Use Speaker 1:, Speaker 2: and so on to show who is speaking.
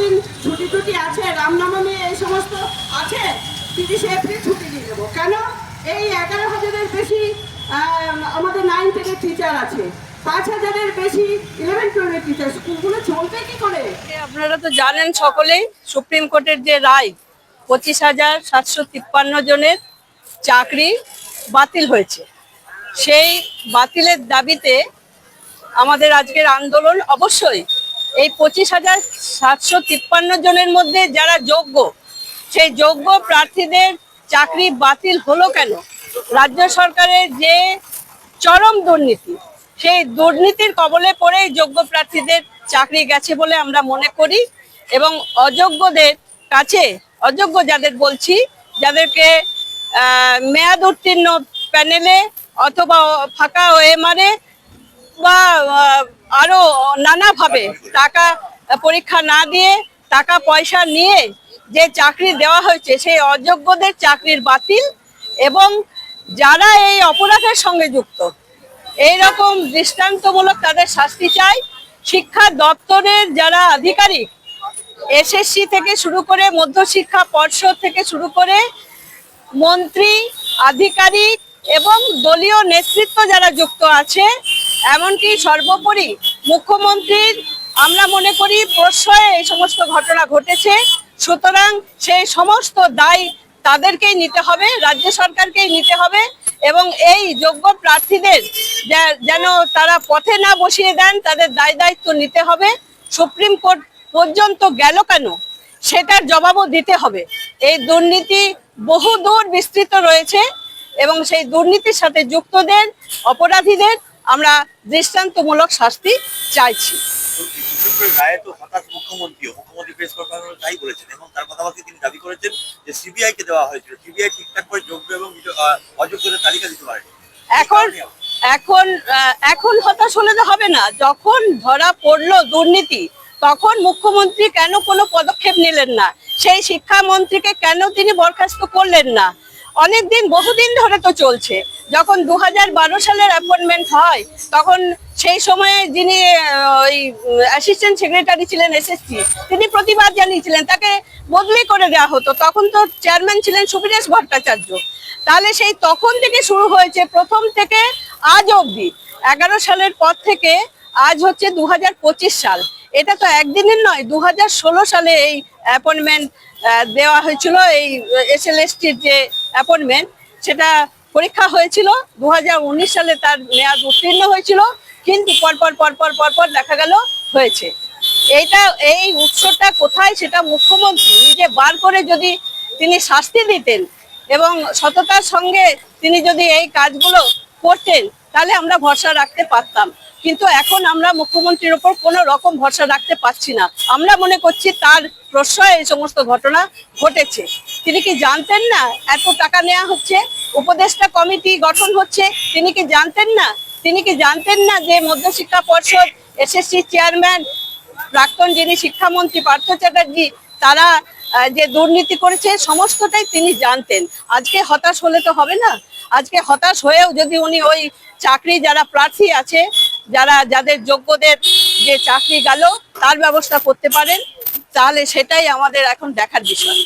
Speaker 1: দিন ছুটি টুটি আছে, রামনবমী এই সমস্ত আছে, তিরিশে এপ্রিল ছুটি দিয়ে দেবো কেন? এই এগারো হাজারের বেশি আমাদের নাইন থেকে টিচার আছে। পাঁচ হাজারের বেশি করে?
Speaker 2: আপনারা তো জানেন সকলেই, সুপ্রিম কোর্টের যে রায়, পঁচিশ হাজার সাতশো তিপ্পান্ন জনের চাকরি বাতিল হয়েছে। সেই বাতিলের দাবিতে আমাদের আজকের আন্দোলন অবশ্যই এই পঁচিশ হাজার সাতশো তিপ্পান্ন জনের মধ্যে যারা যোগ্য সেই যোগ্য প্রার্থীদের চাকরি বাতিল হলো কেন? রাজ্য সরকারের যে চরম দুর্নীতি সেই দুর্নীতির কবলে পড়ে যোগ্য প্রার্থীদের চাকরি গেছে বলে আমরা মনে করি এবং অযোগ্যদের কাছে অযোগ্য যাদের বলছি যাদেরকে মেয়াদ উত্তীর্ণ প্যানেলে অথবা ফাঁকা ওএমআরে বা আহ, আরও নানাভাবে টাকা পরীক্ষা না দিয়ে, টাকা পয়সা নিয়ে যে চাকরি দেওয়া হয়েছে, সেই অযোগ্যদের চাকরির বাতিল এবং যারা এই অপরাধের সঙ্গে যুক্ত। এই রকম দৃষ্টান্তমূলক তাদের শাস্তি চাই। শিক্ষা দপ্তরের যারা আধিকারিক, এসএসসি থেকে শুরু করে মধ্যশিক্ষা পর্ষদ থেকে শুরু করে মন্ত্রী, আধিকারিক এবং দলীয় নেতৃত্ব যারা যুক্ত আছে, এমনকি সর্বোপরি মুখ্যমন্ত্রীর আমরা মনে করি প্রশ্রয়ে এই সমস্ত ঘটনা ঘটেছে। সুতরাং সেই সমস্ত দায় তাদেরকেই নিতে হবে, রাজ্য সরকারকেই নিতে হবে এবং এই যোগ্য প্রার্থীদের যেন তারা পথে না বসিয়ে দেন, তাদের দায় দায়িত্ব নিতে হবে। সুপ্রিম কোর্ট পর্যন্ত গেল কেন? সেটার জবাবও দিতে হবে। এই দুর্নীতি বহু দূর বিস্তৃত রয়েছে এবং সেই দুর্নীতির সাথে যুক্তদের, অপরাধীদের আমরা দৃষ্টান্তমূলক শাস্তি চাইছি।
Speaker 3: সুপ্রিম রায়ে তো হঠাৎ মুখ্যমন্ত্রী মুখ্যমন্ত্রী প্রেস কনফারেন্সে তাই বলেছেন এবং তার পাশাপাশি তিনি দাবি করেছেন যে সিবিআই কে দেওয়া হয়েছিল। সিবিআই ঠিকঠাক করে যোগ্য এবং অযোগ্যদের তালিকা দিতে পারে
Speaker 2: এখন এখন হতাশ হলে তো হবে না। যখন ধরা পড়ল দুর্নীতি তখন মুখ্যমন্ত্রী কেন কোনো পদক্ষেপ নিলেন না? সেই শিক্ষামন্ত্রীকে কেন তিনি বরখাস্ত করলেন না? অনেকদিন বহুদিন ধরে তো চলছে। যখন দু বারো সালের অ্যাপয়েন্টমেন্ট হয় তখন সেই সময়ে যিনি ওই অ্যাসিস্ট্যান্ট সেক্রেটারি ছিলেন এসএসসি তিনি প্রতিবাদ জানিয়েছিলেন, তাকে বদলি করে দেওয়া হতো। তখন তো চেয়ারম্যান ছিলেন সুবিরেশ ভট্টাচার্য। তাহলে সেই তখন থেকে শুরু হয়েছে, প্রথম থেকে আজ অবধি। এগারো সালের পর থেকে আজ হচ্ছে দু হাজার পঁচিশ সাল। এটা তো একদিনের নয় দু সালে এই অ্যাপয়েন্টমেন্ট দেওয়া হয়েছিল, এই এস এসএলএসটির যে অ্যাপয়েন্টমেন্ট সেটা পরীক্ষা হয়েছিল। দু হাজার উনিশ সালে তার মেয়াদ উত্তীর্ণ হয়েছিল। কিন্তু পরপর পরপর পরপর দেখা গেল হয়েছে। এইটা, এই উৎসটা কোথায় সেটা মুখ্যমন্ত্রী নিজে বার করে যদি তিনি শাস্তি দিতেন এবং সততার সঙ্গে তিনি যদি এই কাজগুলো করতেন, তাহলে আমরা ভরসা রাখতে পারতাম। কিন্তু এখন আমরা মুখ্যমন্ত্রীর ওপর কোনো রকম ভরসা রাখতে পারছি না। আমরা মনে করছি তার প্রশ্রয়ে এই সমস্ত ঘটনা ঘটেছে। তিনি কি জানতেন না এত টাকা নেওয়া হচ্ছে? উপদেষ্টা কমিটি গঠন হচ্ছে। তিনি কি জানতেন না তিনি কি জানতেন না যে মধ্যশিক্ষা পর্ষদ এসএসসি চেয়ারম্যান প্রাক্তন যিনি শিক্ষামন্ত্রী পার্থ চ্যাটার্জি, তারা যে দুর্নীতি করেছে, সমস্তটাই তিনি জানতেন। আজকে হতাশ হলে তো হবে না। আজকে হতাশ হয়েও যদি উনি ওই চাকরি যারা প্রার্থী আছে, যারা যাদের যোগ্যদের যে চাকরি গেল, তার ব্যবস্থা করতে পারেন, তাহলে সেটাই আমাদের এখন দেখার বিষয়।